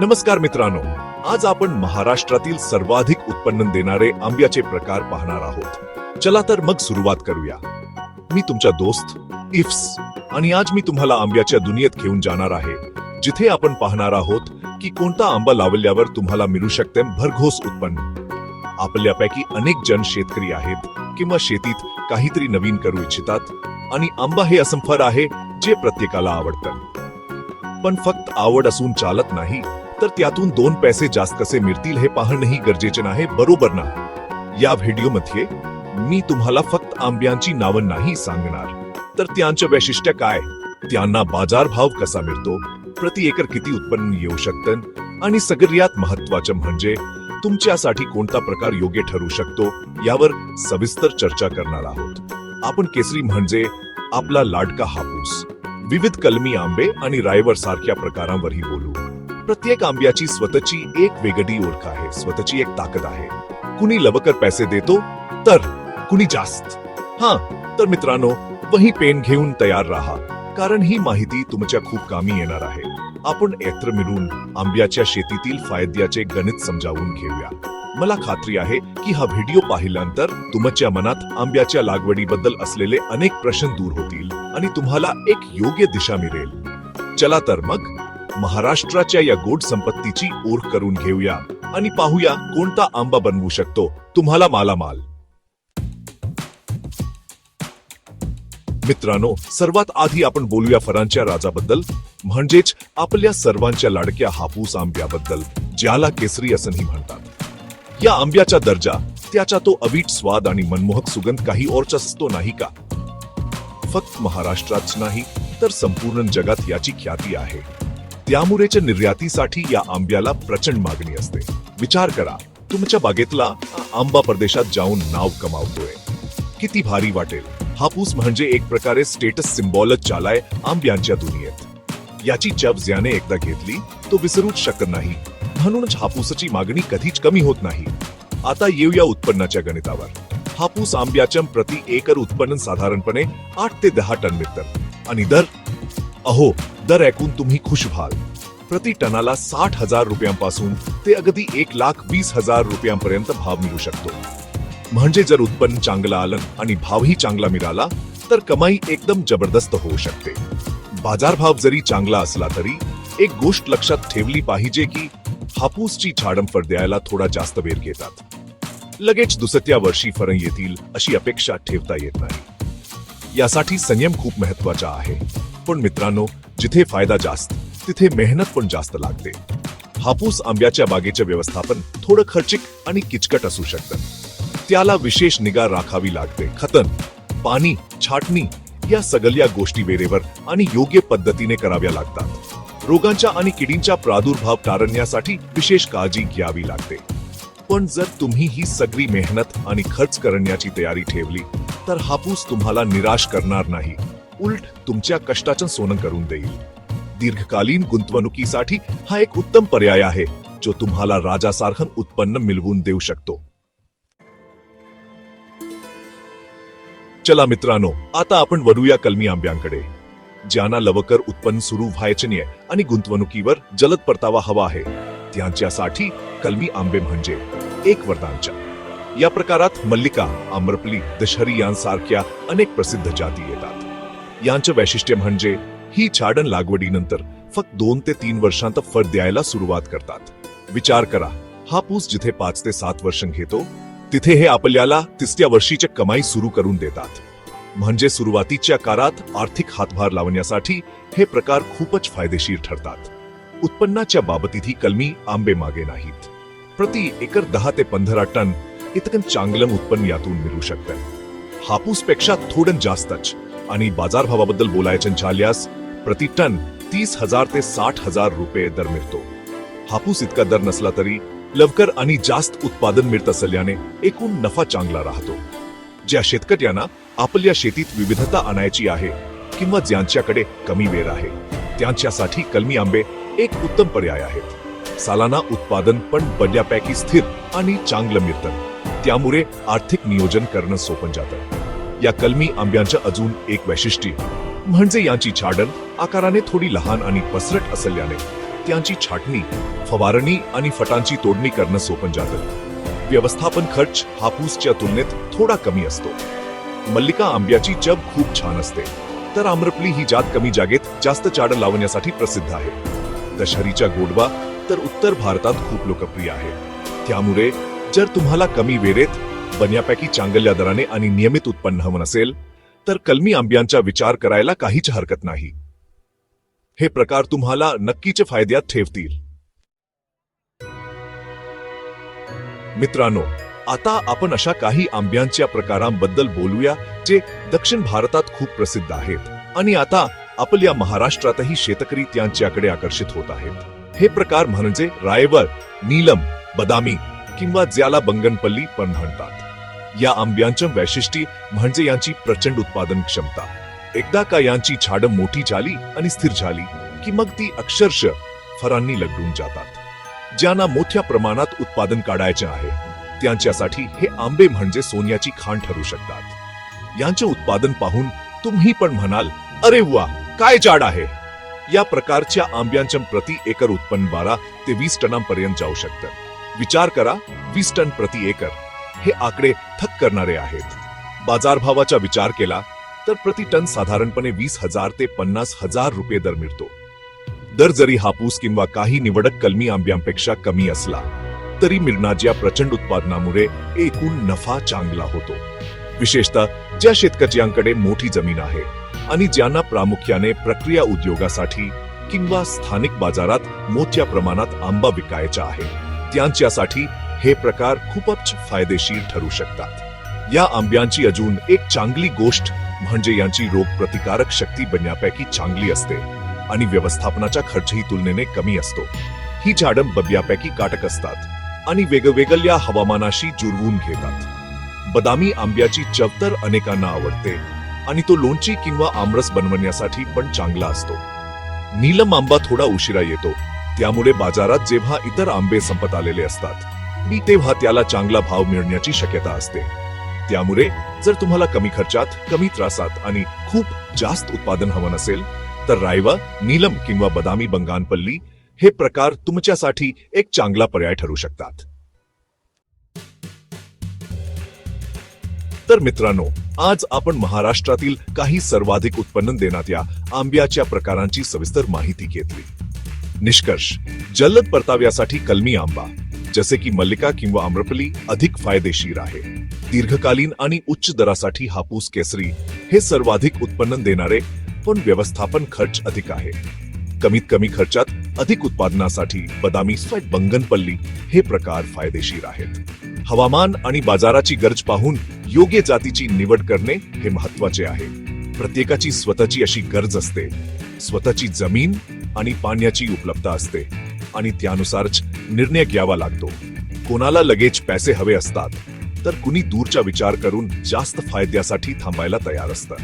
नमस्कार मित्रांनो आज आपण महाराष्ट्रातील सर्वाधिक उत्पन्न देणारे आंब्याचे प्रकार पाहणार आहोत. चला तर मग सुरुवात करूया. मी तुमचा दोस्त इफ्स आणि आज मी तुम्हाला आंब्याच्या दुनियेत घेऊन जाणार आहे जिथे आपण पाहणार आहोत की कोणता आंबा लावल्यावर तुम्हाला मिळू शकते भरघोस उत्पन्न. आपल्यापैकी अनेक जण शेतकरी आहेत किंवा शेतीत काहीतरी नवीन करू इच्छितात आणि आंबा हे असं फळ आहे जे प्रत्येकाला आवडतं. पण फक्त आवड असून चालत नाही तर त्यातून दोन पैसे जास्त कसे मिळतील हे पाहणंही गरजेचे नाही बरोबर ना? या व्हिडिओमध्ये मी तुम्हाला फक्त आंब्यांची नावं नाही सांगणार. तर त्यांचं वैशिष्ट्य काय? त्यांना बाजारभाव कसा मिळतो? प्रति एकर किती उत्पन्न येऊ शकतं? आणि सगळ्यात महत्वाचं म्हणजे तुमच्यासाठी कोणता प्रकार योग्य ठरू शकतो? यावर सविस्तर चर्चा करणार आहोत. आपण केसरी म्हणजे आपला लाडका हापूस. विविध कलमी आंबे आणि रायवर सारख्या प्रकारांवरही बोलू. प्रत्येक आंब्याची स्वतःची एक वेगळी ओळख आहे स्वतःची एक ताकद आहे. कुणी लवकर पैसे देतो तर कुणी जास्त. हा तर मित्रांनो वही पेन घेऊन तयार राहा कारण ही माहिती तुमच्या खूप कामी येणार आहे. आपण एकत्र मिळून आंब्याच्या शेतीतील फायद्याचे गणित समजावून घेऊया. मला खात्री आहे की हा व्हिडिओ पाहिल्यानंतर तुमच्या मनात आंब्याच्या लागवडीबद्दल असलेले अनेक प्रश्न दूर होतील आणि तुम्हाला एक योग्य दिशा मिळेल. चला तर मग महाराष्ट्राच्या या गोड संपत्तीची ओळख करून घेऊया आणि पाहूया कोणता आंबा बनवू शकतो. तुम्हाला मालामाल. मित्रांनो सर्वात आधी आपण बोलूया फरांच्या राजाबद्दल म्हणजेच आपल्या सर्वांच्या लाडक्या हापूस आंब्याबद्दल ज्याला केसरी असंही म्हणतात. या आंब्याचा दर्जा त्याचा तो अवीट स्वाद आणि मनमोहक सुगंध काही ओरचा असतो नाही का? फक्त महाराष्ट्रात नाही तर संपूर्ण जगात याची ख्याती आहे. त्यामुळेच्या निर्यातीसाठी या आंब्याला प्रचंड मागणी असते. विचार करा तुमच्या बागेतला आंबा परदेशात जाऊन नाव कमावतोय. किती भारी वाटेल. हापूस म्हणजे एक प्रकारे स्टेटस सिम्बॉलच चालाय आंब्यांच्या दुनियेत. याची चव ज्याने एकदा घेतली तो विसरूच शकत नाही. म्हणूनच हापूसची मागणी कधीच कमी होत नाही. आता येऊया उत्पन्नाच्या गणितावर. हापूस आंब्याच्या प्रति एकर उत्पन्न साधारणपणे आठ ते दहा टन मिळतं आणि दर? अहो दर ऐकून तुम्ही खुश व्हाल. प्रति टनाला साठ हजार रुपयांपासून ते अगदी एक लाख वीस हजार रुपयांपर्यंत भाव मिळू शकतो. म्हणजे जर उत्पन्न चांगलं आलं आणि भावही चांगला मिळाला तर कमाई एकदम जबरदस्त होऊ शकते. बाजारभाव जरी चांगला असला तरी एक गोष्ट लक्षात ठेवली पाहिजे की हापूसची झाडंफळ द्यायला थोडा जास्त वेळ घेतात. लगेच दुसऱ्या वर्षी फरं येतील अशी अपेक्षा ठेवता येत नाही. यासाठी संयम खूप महत्त्वाचा आहे. पण मित्रांनो जिथे फायदा जास्त तिथे मेहनत पण जास्त लागते. हापूस आंब्याच्या बागेचे व्यवस्थापन थोडं खर्चिक आणि किचकट असू शकतं. त्याला विशेष निगा राखावी लागते. खतन पाणी छाटणी या सगळ्या गोष्टी वेळेवर आणि योग्य पद्धतीने कराव्या लागतात. रोगांच्या आणि किडींचा प्रादुर्भाव टाळण्यासाठी विशेष काळजी घ्यावी लागते. पण जर तुम्ही ही सगळी मेहनत आणि खर्च करण्याची तयारी ठेवली तर हापूस तुम्हाला निराश करणार नाही. उलट तुमच्या कष्टाचं सोनं करून देईल. दीर्घकालीन गुंतवणुकीसाठी हा एक उत्तम पर्याय आहे जो तुम्हाला राजासारखं उत्पन्न मिळवून देऊ शकतो. चला मित्रांनो आता आपण वरूया कलमी आंब्यांकडे. ज्यांना लवकर उत्पन्न सुरू व्हायचे नाही आणि गुंतवणुकीवर जलद परतावा हवा आहे त्यांच्यासाठी कलमी आंबे म्हणजे एक वरदानच्या या प्रकारात मल्लिका आम्रपली दशहरी यांसारख्या अनेक प्रसिद्ध जाती येतात. यांचं वैशिष्ट्य म्हणजे ही झाडण लागवडीनंतर फक्त दोन ते तीन वर्षांत फळ द्यायला सुरुवात करतात. विचार करा हा पूस जिथे पाच ते सात वर्ष घेतो तिथे हे आपल्याला तिसऱ्या वर्षीच्या कमाई सुरू करून देतात. म्हणजे सुरुवातीच्या काळात आर्थिक हातभार लावण्यासाठी हे प्रकार खूपच फायदेशीर ठरतात. उत्पन्नाच्या बाबतीतही कलमी आंबे मागे नाहीत. प्रति एकर दहा ते पंधरा टन इतकं चांगलं उत्पन्न यातून मिळू शकतं. हापूसपेक्षा थोडं जास्तच. आणि बाजारभावाबद्दल बोलायचं झाल्यास प्रति टन तीस हजार ते साठ हजार रुपये दर मिळतो. हापूस इतका दर नसला तरी लवकर आणि जास्त उत्पादन मिळत असल्याने एकूण नफा चांगला राहतो. ज्या शेतकऱ्यांना आपल्या शेतीत विविधता आणायची आहे किंवा ज्यांच्याकडे कमी वेळ आहे त्यांच्यासाठी कलमी आंबे एक उत्तम पर्याय आहेत. सालाना उत्पादन पण बऱ्यापैकी स्थिर आणि चांगलं मिळतं. त्यामुळे आर्थिक नियोजन करणं सोपं जातं. या कलमी आंब्यांच्या अजून एक वैशिष्ट्य. म्हणजे यांची छाडण आकाराने थोडी लहान आणि पसरट असल्याने त्यांची छाटणी फवारणी आणि फटांची तोडणी करणं सोपं जातं. व्यवस्थापन खर्च हापूसच्या तुलनेत थोडा कमी असतो. मल्लिका आंब्याची चव खूप छान असते. तर आम्रपली ही जात कमी जागेत जास्त चाडण लावण्यासाठी प्रसिद्ध आहे. दशहरीच्या गोडवा तर उत्तर भारतात खूप लोकप्रिय आहे. त्यामुळे जर तुम्हाला कमी वेळेत बन्यापैकी चांगल्या दराने आणि नियमित उत्पन्न हवं असेल तर कलमी आंब्यांचा विचार करायला काहीच हरकत नाही. हे प्रकार तुम्हाला नक्कीचे फायद्यात ठेवतील. मित्रांनो आता आपण अशा काही आंब्यांच्या प्रकारांबद्दल बोलूया जे दक्षिण भारतात खूप प्रसिद्ध आहेत आणि आता आपल्या महाराष्ट्रातही शेतकरी त्यांच्याकडे आकर्षित होत आहेत. हे प्रकार म्हणजे रायवर नीलम बदामी किंवा ज्याला बंगनपल्ली पण म्हणतात. या आंब्यांचं वैशिष्ट्य म्हणजे यांची प्रचंड उत्पादन क्षमता. एकदा का यांची झाडं मोठी झाली आणि स्थिर झाली की मग ती अक्षरशः फरांनी लगडून जातात. ज्यांना मोठ्या प्रमाणात उत्पादन काढायचे आहे त्यांच्यासाठी हे आंबे म्हणजे सोन्याची खाण ठरू शकतात. यांचे उत्पादन पाहून तुम्ही पण म्हणाल अरे वा काय झाड आहे. या प्रकारच्या आंब्यांच्या प्रति एकर उत्पन्न बारा ते वीस टनांपर्यंत जाऊ शकतं. विचार करा वीस टन प्रति एकर. हे आकडे थक करणारे आहेत. बाजारभावाचा विचार केला तर प्रति टन साधारणपणे वीस हजार ते पन्नास हजार रुपये दर मिळतो. दर जरी हापूस किंवा काही निवडक कलमी आंब्यांपेक्षा कमी असला तरी मिरणाच्या प्रचंड उत्पादनामुळे एकूण नफा चांगला होतो. विशेषतः ज्या शेतकऱ्यांकडे मोठी जमीन आहे आणि ज्यांना प्रामुख्याने प्रक्रिया उद्योगासाठी किंवा स्थानिक बाजारात मोठ्या प्रमाणात आंबा विकायचा आहे त्यांच्यासाठी हे प्रकार खूपच फायदेशीर ठरू शकतात. या आंब्यांची अजून एक चांगली गोष्ट म्हणजे यांची रोगप्रतिकारक शक्ती बनण्यापैकी चांगली असते आणि व्यवस्थापनाचा खर्चही तुलनेने कमी असतो. ही झाडं बब्यापैकी काटक असतात आणि वेगवेगळ्या हवामानाशी जुरवून घेतात. बदामी आंब्याची चव तर अनेकांना आवडते आणि तो लोणची किंवा आमरस बनवण्यासाठी पण चांगला असतो. नीलम आंबा थोडा उशिरा येतो त्यामुळे बाजारात जेव्हा इतर आंबे संपत आलेले असतात तेव्हा त्याला चांगला भाव मिळण्याची शक्यता असते. त्यामुळे जर तुम्हाला कमी खर्चात कमी त्रासात आणि खूप जास्त उत्पादन हवं नसेल तर रायवा नीलम किंवा बदामी बंगानपल्ली हे प्रकार तुमच्यासाठी एक चांगला पर्याय ठरू शकतात. तर मित्रांनो आज आपण महाराष्ट्रातील काही सर्वाधिक उत्पन्न देण्यात या आंब्याच्या प्रकारांची सविस्तर माहिती घेतली. निष्कर्ष जलद परताव्यासाठी कलमी आंबा. जसे की मल्लिका किंवा आम्रपली अधिक फायदेशीर आहे. दीर्घकालीन आणि उच्च दरासाठी हापूस केसरी हे सर्वाधिक उत्पन्न देणारे पण व्यवस्थापन खर्च अधिक आहे. कमीत कमी खर्चात अधिक उत्पादनासाठी बदामी स्वेट बंगनपल्ली हे प्रकार फायदेशीर आहेत. हवामान आणि बाजाराची गरज पाहून योग्य जातीची निवड करणे हे महत्त्वाचे आहे. प्रत्येकाची स्वतःची अशी गरज असते. स्वतःची जमीन आणि पाण्याची उपलब्धता असते. आणि त्यानुसारच निर्णय घ्यावा लागतो. कोणाला लगेच पैसे हवे असतात तर कुणी दूरचा विचार करून जास्त फायद्यासाठी थांबायला तयार असतं.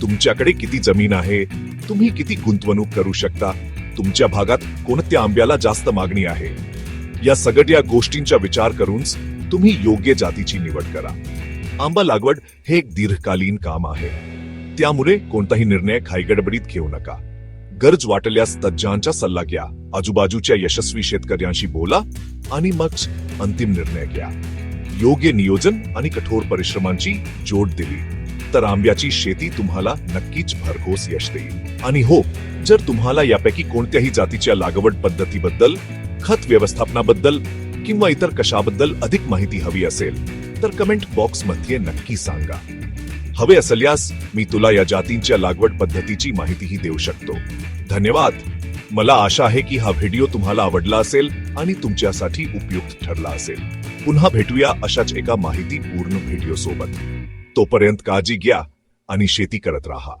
तुमच्याकडे किती जमीन आहे तुम्ही किती गुंतवणूक करू शकता तुमच्या भागात कोणत्या आंब्याला जास्त मागणी आहे? या सगळ्या गोष्टींचा विचार करूनच तुम्ही योग्य जातीची निवड करा. आंबा लागवड हे एक दीर्घकालीन काम आहे. त्यामुळे कोणताही निर्णय घाईगडबडीत घेऊ नका. गरज वाटल्यास तज्ज्ञांचा सल्ला घ्या. आजूबाजूच्या यशस्वी शेतकऱ्यांशी बोला आणि मग अंतिम निर्णय घ्या. योग्य नियोजन आणि कठोर परिश्रमांची जोड दिली. तर आंब्याची शेती तुम्हाला नक्कीच भरघोस यश देईल. आणि हो जर तुम्हाला यापैकी कोणत्याही जातीच्या लागवड पद्धतीबद्दल खत व्यवस्थापनाबद्दल किंवा इतर कशाबद्दल अधिक माहिती हवी असेल तर कमेंट बॉक्समध्ये नक्की सांगा. हवे असल्यास मी तुला या जातींच्या लागवड पद्धतीची माहितीही देऊ शकतो. धन्यवाद. मला आशा आहे की हा व्हिडिओ तुम्हाला आवडला असेल आणि तुमच्यासाठी उपयुक्त ठरला असेल. पुन्हा भेटूया अशाच एका माहिती पूर्ण व्हिडिओ सोबत तोपर्यंत काळजी घ्या आणि शेती करत राहा.